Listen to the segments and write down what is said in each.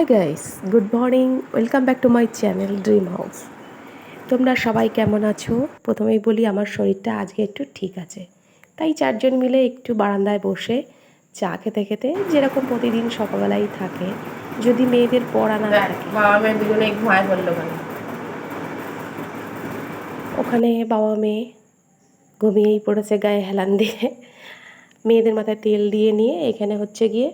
Hi guys good morning welcome back to my channel Dream House তোমরা সবাই কেমন আছো? প্রথমেই বলি আমার শরীরটা আজকে একটু ঠিক আছে। তাই চারজন মিলে একটু বারান্দায় বসে চা খেতে খেতে যেরকম প্রতিদিন সকালবেলাই থাকে যদি মেয়েদের পড়া না থাকে। বাবা মেয়ে দুজনে ঘুমায় পড়ল ওখানে বাবা মেয়ে ঘুমিয়েই পড়েছে গায়ে হেলান দিয়ে। মেয়েদের মাথায় তেল দিয়ে নিয়ে এখানে হচ্ছে গিয়ে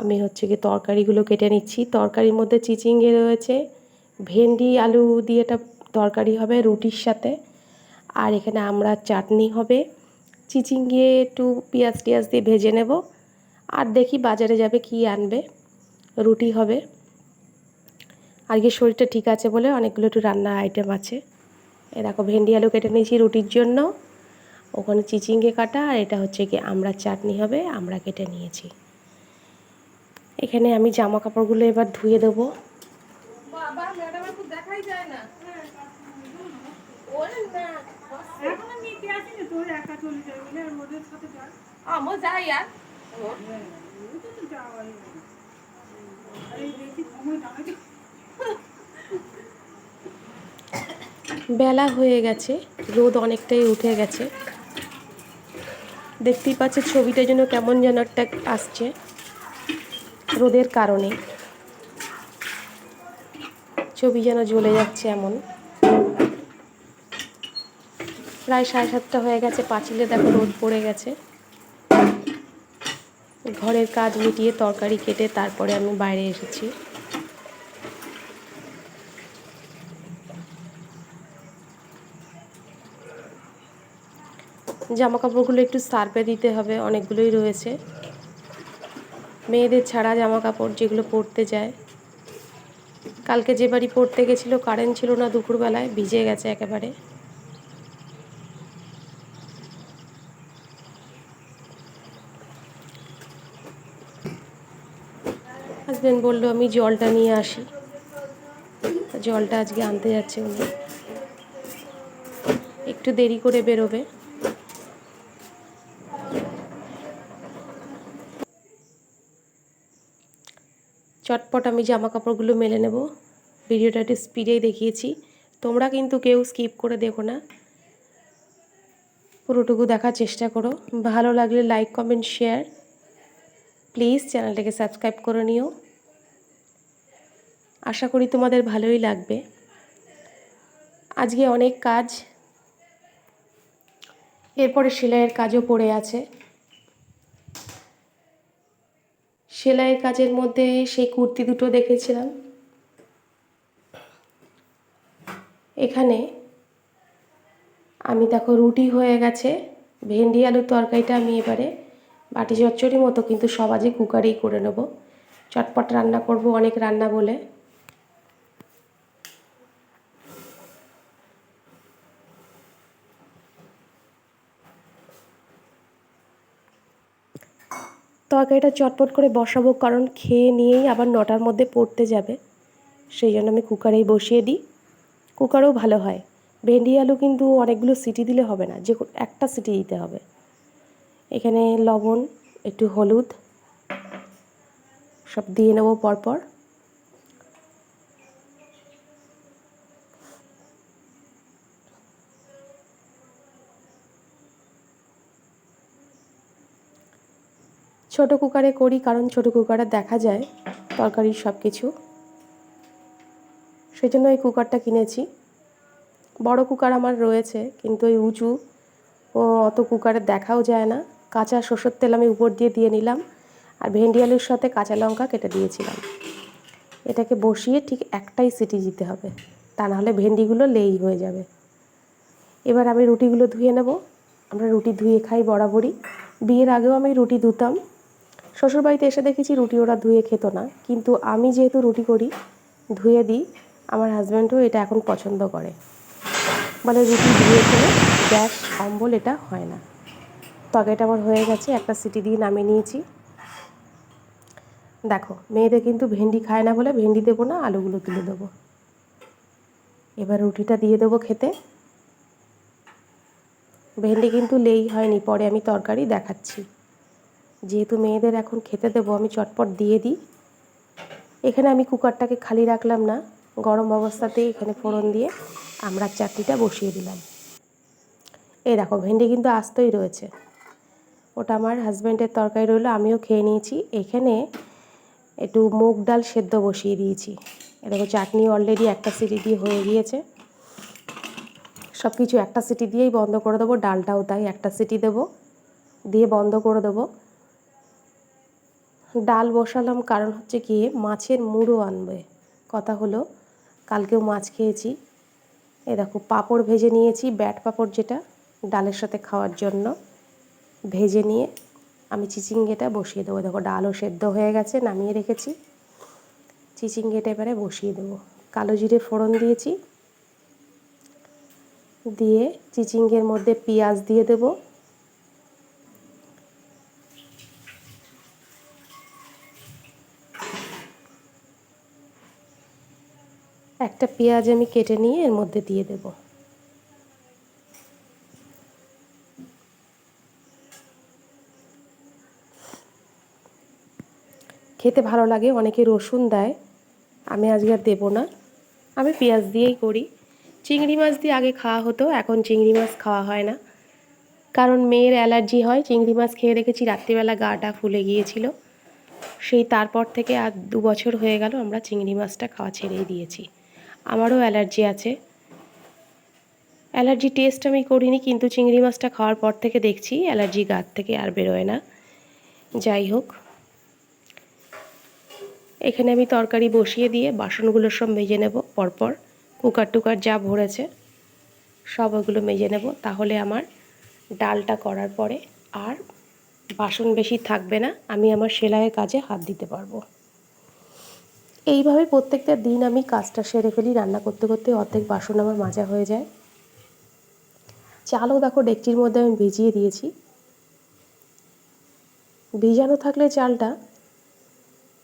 আমি হচ্ছে গিয়ে তরকারিগুলো কেটে নিচ্ছি। তরকারির মধ্যে চিচিঙ্গে রয়েছে, ভেন্ডি, আলু দিয়ে এটা তরকারি হবে রুটির সাথে। আর এখানে আমরা চাটনি হবে। চিচিঙ্গে একটু পেঁয়াজ টিয়াজ দিয়ে ভেজে নেব। আর দেখি বাজারে যাবে কি আনবে। রুটি হবে। আজকে শরীরটা ঠিক আছে বলে অনেকগুলো একটু রান্নার আইটেম আছে। এ দেখো ভেন্ডি, আলু কেটে নিয়েছি রুটির জন্য। ওখানে চিচিঙ্গে কাটা আর এটা হচ্ছে কি আমরা চাটনি হবে, আমরা কেটে নিয়েছি। এখানে আমি জামা কাপড়গুলো এবার ধুয়ে দেবো। হয় বেলা হয়ে গেছে রোদ অনেকটাই উঠে গেছে। দেখতেই পাচ্ছে ছবিটা যেন কেমন যেন একটা আসছে। রোদের কারণে। ছবি যেন জ্বলে যাচ্ছে এমন। প্রায় সাড়ে সাতটা হয়ে গেছে, পাঁচিলে দেখো রোদ পড়ে গেছে। ঘরের কাজ মিটিয়ে তরকারি কেটে তারপরে আমি বাইরে এসেছি। জামা কাপড়গুলো একটু সার্পে দিতে হবে, অনেকগুলোই রয়েছে। মেয়েদের ছাড়া জামা কাপড় যেগুলো পরতে যায়। কালকে যে বাড়ি পড়তে গেছিল, কারেন্ট ছিল না দুপুরবেলায়, ভিজে গেছে একেবারে। হাজব্যান্ড বলল, আমি জলটা নিয়ে আসি। জলটা আজকে আনতে যাচ্ছে উনি। একটু দেরি করে বেরোবে। চটপট আমি জামা কাপড়গুলো মেলে নেব। ভিডিওটা একটু স্পিডেই দেখিয়েছি। তোমরা কিন্তু কেউ স্কিপ করে দেখো না। পুরোটুকু দেখার চেষ্টা করো। ভালো লাগলে লাইক, কমেন্ট, শেয়ার। প্লিজ চ্যানেলটাকে সাবস্ক্রাইব করে নিও। আশা করি তোমাদের ভালোই লাগবে। আজকে অনেক কাজ। এরপরে সেলাইয়ের কাজও পড়ে আছে। সেলাইয়ের কাজের মধ্যে সেই কুর্তি দুটো দেখেছিলাম। এখানে আমি দেখো রুটি হয়ে গেছে, ভেন্ডি আলুর তরকারিটা আমি এবারে বাটি চচ্চড়ি মতো, কিন্তু সবাজে কুকারেই করে নেব। চটপট রান্না করব অনেক রান্না বলে। তরকারিটা চটপট করে বসাবো, কারণ খেয়ে নিয়েই আবার নটার মধ্যে পড়তে যাবে। সেই জন্য আমি কুকারেই বসিয়ে দিই। কুকারও ভালো হয়। ভেন্ডি, আলু কিন্তু অনেকগুলো সিটি দিলে হবে না যে একটা সিটি দিতে হবে। এখানে লবণ, একটু হলুদ, সব দিয়ে নেব পরপর। ছোট কুকারে করি, কারণ ছোট কুকারে দেখা যায় তরকারির সব কিছু সেই জন্য এই কুকারটা কিনেছি। বড় কুকার আমার রয়েছে, কিন্তু ওই উঁচু ও অত কুকারে দেখাও যায় না। কাঁচা সর্ষের তেল আমি উপর দিয়ে দিয়ে নিলাম, আর ভেন্ডি আলুর সাথে কাঁচা লঙ্কা কেটে দিয়েছিলাম। এটাকে বসিয়ে ঠিক একটাই সিটি দিতে হবে, তা নাহলে ভেন্ডিগুলো লেই হয়ে যাবে। এবার আমি রুটিগুলো ধুয়ে নেব। আমরা রুটি ধুয়ে খাই বরাবরই। বিয়ের আগেও আমি রুটি ধুতাম শ্বশুরবাড়িতে এসে দেখেছি রুটি ওরা ধুয়ে খেত না। কিন্তু আমি যেহেতু রুটি করি, ধুয়ে দিই, আমার হাজব্যান্ডও এটা এখন পছন্দ করে। বলে রুটি ধুয়ে খেলে গ্যাস, অম্বল এটা হয় না। তরকারিটা আমার হয়ে গেছে, একটা সিটি দিয়ে নামিয়ে নিয়েছি। দেখো, মেয়েদের কিন্তু ভেন্ডি খায় না বলে ভেন্ডি দেবো না, আলুগুলো তুলে দেবো। এবার রুটিটা দিয়ে দেবো খেতে। ভেন্ডি কিন্তু লেই হয়নি, পরে আমি তরকারি দেখাচ্ছি। যেহেতু মেয়েদের এখন খেতে দেবো, আমি চটপট দিয়ে দিই। এখানে আমি কুকারটাকে খালি রাখলাম না, গরম অবস্থাতেই এখানে ফোড়ন দিয়ে আমরা চাটনিটা বসিয়ে দিলাম। এই দেখো, ভেন্ডি কিন্তু আস্তই রয়েছে। ওটা আমার হাজব্যান্ডের তরকারি রইল, আমিও খেয়ে নিয়েছি। এখানে একটু মুগ ডাল সেদ্ধ বসিয়ে দিয়েছি। এ দেখো, চাটনি অলরেডি একটা সিটি দিয়ে হয়ে গিয়েছে। সব কিছু একটা সিটি দিয়েই বন্ধ করে দেবো, ডালটাও তাই একটা সিটি দেবো, দিয়ে বন্ধ করে দেবো। ডাল বসালাম, কারণ হচ্ছে কি মাছের মুড়ো আনবে। কথা হলো, কালকেও মাছ খেয়েছি। এ দেখো, পাঁপড় ভেজে নিয়েছি, ব্যাট পাঁপড় যেটা, ডালের সাথে খাওয়ার জন্য। ভেজে নিয়ে আমি চিচিঙ্গেটা বসিয়ে দেবো। দেখো, ডালও সেদ্ধ হয়ে গেছে, নামিয়ে রেখেছি। চিচিঙ্গেটা এবারে বসিয়ে দেবো। কালো জিরে ফোড়ন দিয়েছি। দিয়ে চিচিঙ্গের মধ্যে পেঁয়াজ দিয়ে দেবো। একটা পেঁয়াজ আমি কেটে নিয়ে এর মধ্যে দিয়ে দেব। খেতে ভালো লাগে, অনেকে রসুন দেয়, আমি আজকে আর দেবো না। আমি পেঁয়াজ দিয়েই করি। চিংড়ি মাছ দিয়ে আগে খাওয়া হতো, এখন চিংড়ি মাছ খাওয়া হয় না। কারণ মেয়ের অ্যালার্জি হয়, চিংড়ি মাছ খেয়ে রেখেছি রাত্রিবেলা গাটা ফুলে গিয়েছিল। সেই তারপর থেকে আর দু বছর হয়ে গেল, আমরা চিংড়ি মাছটা খাওয়া ছেড়েই দিয়েছি। আমারও অ্যালার্জি আছে। অ্যালার্জি টেস্ট আমি করিনি কিন্তু চিংড়ি মাছটা খাওয়ার পর থেকে দেখছি অ্যালার্জি গাত থেকে আর বেরোয় না। যাই হোক। এখানে আমি তরকারি বসিয়ে দিয়ে বাসনগুলো সব মেজে নেব পরপর। কুকার টুকার যা ভরেছে সব ওগুলো মেজে নেব তাহলে আমার ডালটা করার পরে আর বাসন বেশি থাকবে না। আমি আমার সেলাইয়ের কাজে হাত দিতে পারব। এইভাবে প্রত্যেকটা দিন আমি কাজটা সেরে ফেলি, রান্না করতে করতে অর্ধেক বাসন আমার মাজা হয়ে যায়। চালও দেখো ডেকচির মধ্যে আমি ভিজিয়ে দিয়েছি। ভিজানো থাকলে চালটা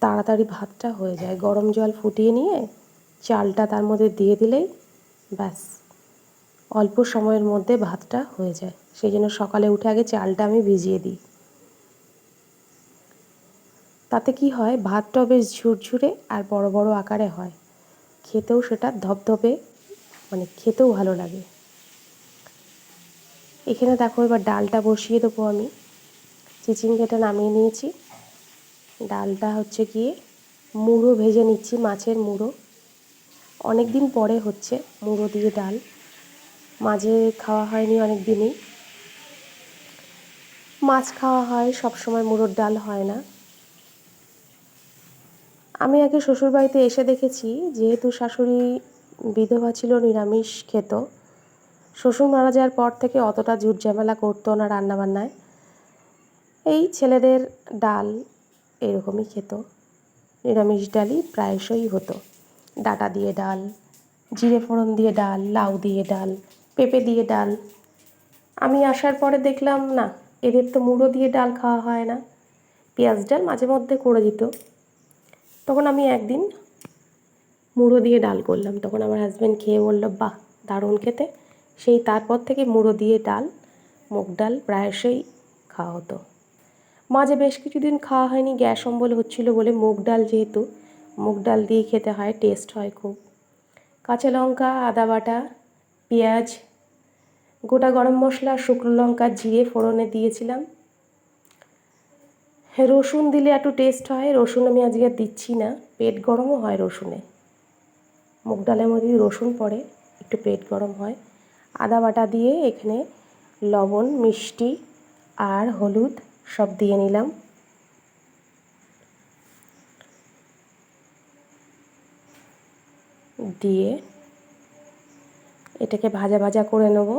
তাড়াতাড়ি ভাতটা হয়ে যায়। গরম জল ফুটিয়ে নিয়ে চালটা তার মধ্যে দিয়ে দিলেই ব্যাস, অল্প সময়ের মধ্যে ভাতটা হয়ে যায়। সেই জন্য সকালে উঠে আগে চালটা আমি ভিজিয়ে দিই। তাতে কি হয়? ভাতটাও বেশ ঝুরঝুরে আর বড় বড় আকারে হয়। খেতেও সেটা ধপধপে মানে খেতেও ভালো লাগে। এখানে দেখো এবার ডালটা বসিয়ে দেবো আমি। চিচিঙ্গেটা নামিয়ে নিয়েছি। ডালটা হচ্ছে গিয়ে মুড়ো ভেজে নিচ্ছি, মাছের মুড়ো। অনেক দিন পরে হচ্ছে মুড়ো দিয়ে ডাল। মাঝে খাওয়া হয়নি অনেক দিনই মাছ খাওয়া হয় সব সময় মুড়োর ডাল হয় না। আমি আগে শ্বশুরবাড়িতে এসে দেখেছি যেহেতু শাশুড়ি বিধবা ছিল, নিরামিষ খেত। শ্বশুর মারা যাওয়ার পর থেকে অতটা ঝুট ঝামেলা করতো না রান্নাবান্নায়। এই ছেলেদের ডাল এরকমই খেত। নিরামিষ ডালই প্রায়শই হতো। ডাটা দিয়ে ডাল, জিরে ফোড়ন দিয়ে ডাল, লাউ দিয়ে ডাল, পেঁপে দিয়ে ডাল। আমি আসার পরে দেখলাম, না, এদের তো মুড়ো দিয়ে ডাল খাওয়া হয় না। পেঁয়াজ ডাল মাঝে মধ্যে করে দিত। তখন আমি একদিন মুড়ো দিয়ে ডাল করলাম। তখন আমার হাজব্যান্ড খেয়ে বলল, বাহ, দারুণ খেতে। সেই তারপর থেকে মুড়ো দিয়ে ডাল, মুগ ডাল প্রায়শই খাওয়া হতো। মাঝে বেশ কিছুদিন খাওয়া হয়নি, গ্যাস অম্বল হচ্ছিল বলে মুগ ডাল যেহেতু, মুগ ডাল দিয়ে খেতে হয় টেস্ট হয় খুব। কাঁচা লঙ্কা, আদা বাটা, পেঁয়াজ, গোটা গরম মশলা, শুকনো লঙ্কা, জিরে, ফোড়নে দিয়েছিলাম। রসুন দিলে একটু টেস্ট হয়। রসুন আমি আজকে দিচ্ছি না। পেট গরমও হয় রসুনে। মুগ ডালের মধ্যে রসুন পড়ে, একটু পেট গরম হয়। আদা বাটা দিয়ে এখানে লবণ, মিষ্টি আর হলুদ সব দিয়ে নিলাম। দিয়ে এটাকে ভাজা ভাজা করে নেব।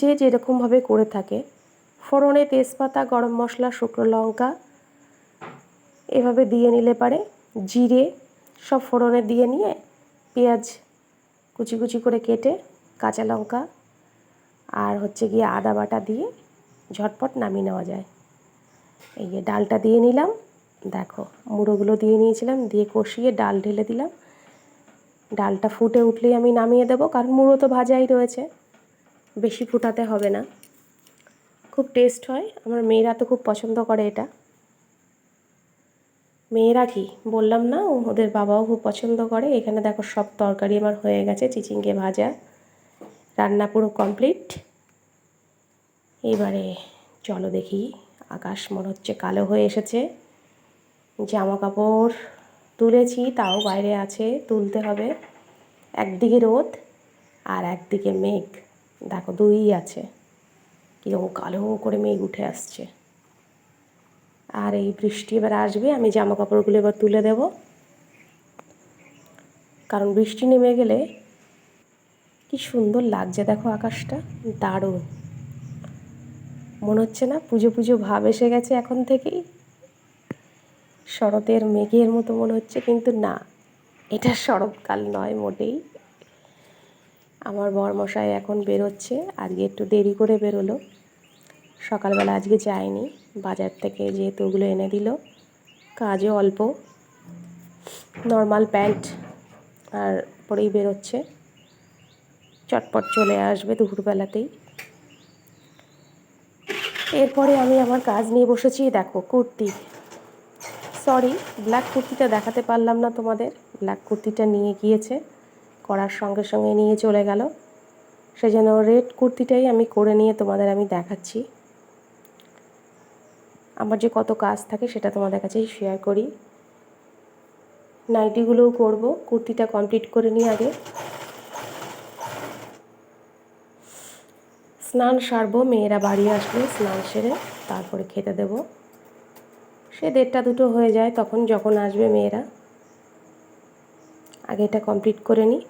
যে যেরকমভাবে করে থাকে। ফোড়নে তেজপাতা, গরম মশলা, শুকনো লঙ্কা, এভাবে দিয়ে নিলে পারে। জিরে, সব ফোড়নে দিয়ে নিয়ে পেঁয়াজ কুচি কুচি করে কেটে কাঁচা লঙ্কা আর হচ্ছে গিয়ে আদা বাটা দিয়ে ঝটপট নামিয়ে নেওয়া যায়। এই যে ডালটা দিয়ে নিলাম। দেখো, মুড়োগুলো দিয়ে নিয়েছিলাম, দিয়ে কষিয়ে ডাল ঢেলে দিলাম। ডালটা ফুটে উঠলেই আমি নামিয়ে দেবো, কারণ মুড়ো তো ভাজাই রয়েছে। বেশি ফুটাতে হবে না। খুব টেস্ট হয়। আমার মেয়েরা তো খুব পছন্দ করে এটা। মেয়েরা কি? বললাম না ওদের বাবাও খুব পছন্দ করে। এখানে দেখো সব তরকারি আমার হয়ে গেছে, চিচিঙ্গে ভাজা। রান্না পুরো কমপ্লিট এবারে চলো দেখি, আকাশ মনে হচ্ছে কালো হয়ে এসেছে। জামা কাপড় তুলেছি, তাও বাইরে আছে, তুলতে হবে। একদিকে রোদ আর একদিকে মেঘ। দেখো দুই আছে। কীরকম কালো করে মেঘ উঠে আসছে। আর এই বৃষ্টি এবার আসবে, আমি জামা কাপড়গুলো এবার তুলে দেব। কারণ বৃষ্টি নেমে গেলে কি সুন্দর লাগছে দেখো আকাশটা, দারুণ। মনে হচ্ছে না পুজো পুজো ভাব এসে গেছে এখন থেকেই। শরতের মেঘের মতো মনে হচ্ছে, কিন্তু না, এটা শরৎকাল নয় মোটেই। আমার বরমশাই এখন বেরোচ্ছে। আজকে একটু দেরি করে বেরোলো। সকালবেলা আজকে যায়নি। বাজার থেকে যেহেতু ওগুলো এনে দিল। কাজও অল্প। নর্মাল প্যান্ট আর পরেই বেরোচ্ছে। চটপট চলে আসবে দুপুরবেলাতেই। এরপরে আমি আমার কাজ নিয়ে বসেছি। দেখো, কুর্তি। সরি ব্ল্যাক কুর্তিটা দেখাতে পারলাম না তোমাদের। ব্ল্যাক কুর্তিটা নিয়ে গিয়েছে। করার সঙ্গে সঙ্গে নিয়ে চলে গেল। সেই জন্য রেড কুর্তিটাই আমি করে নিয়ে তোমাদের আমি দেখাচ্ছি। আমার যে কত কাজ থাকে সেটা তোমাদের কাছেই শেয়ার করি। নাইটিগুলোও করব, কুর্তিটা কমপ্লিট করে নিই আগে। স্নান সারবো, মেয়েরা বাড়ি আসলে স্নান সেরে তারপরে খেতে দেব। সে দেড়টা দুটো হয়ে যায়, তখন যখন আসবে মেয়েরা, আগে এটা কমপ্লিট করে নিই।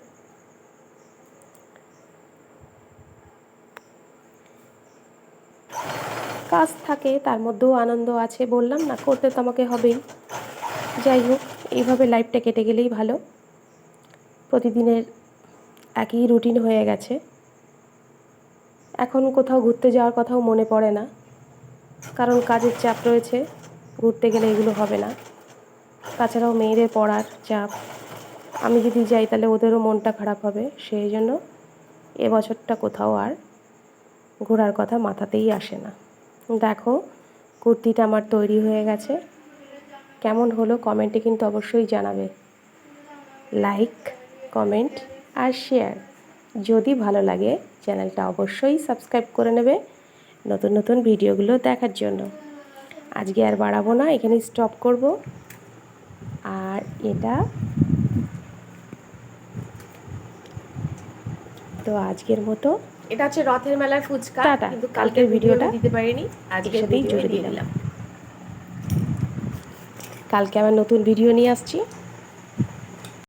কাজ থাকে, তার মধ্যেও আনন্দ আছে। বললাম, না, করতে তো আমাকে হবেই। যাই হোক, এইভাবে লাইফটা কেটে গেলেই ভালো। প্রতিদিনের একই রুটিন হয়ে গেছে। এখন কোথাও ঘুরতে যাওয়ার কথাও মনে পড়ে না। কারণ কাজের চাপ রয়েছে, ঘুরতে গেলে এগুলো হবে না। তাছাড়াও মেয়েদের পড়ার চাপ। আমি যদি যাই, তাহলে ওদেরও মনটা খারাপ হবে। সেই জন্য এবছরটা কোথাও আর ঘোরার কথা মাথাতেই আসে না। দেখো, কুর্তিটা আমার তৈরি হয়ে গেছে। কেমন হলো কমেন্টে কিন্তু অবশ্যই জানাবে। লাইক, কমেন্ট আর শেয়ার যদি ভালো লাগে, চ্যানেলটা অবশ্যই সাবস্ক্রাইব করে নেবে নতুন নতুন ভিডিওগুলো দেখার জন্য। আজকে আর বাড়াবো না এখানে স্টপ করব। আর এটা তো আজকের মতো। এটা হচ্ছে রথের মেলার ফুচকা কিন্তু কালকের ভিডিওটা দিতে পারিনি আজকে ভিডিও জুড়ে দিলাম। দিলাম। কালকে আবার নতুন ভিডিও নিয়ে আসছি।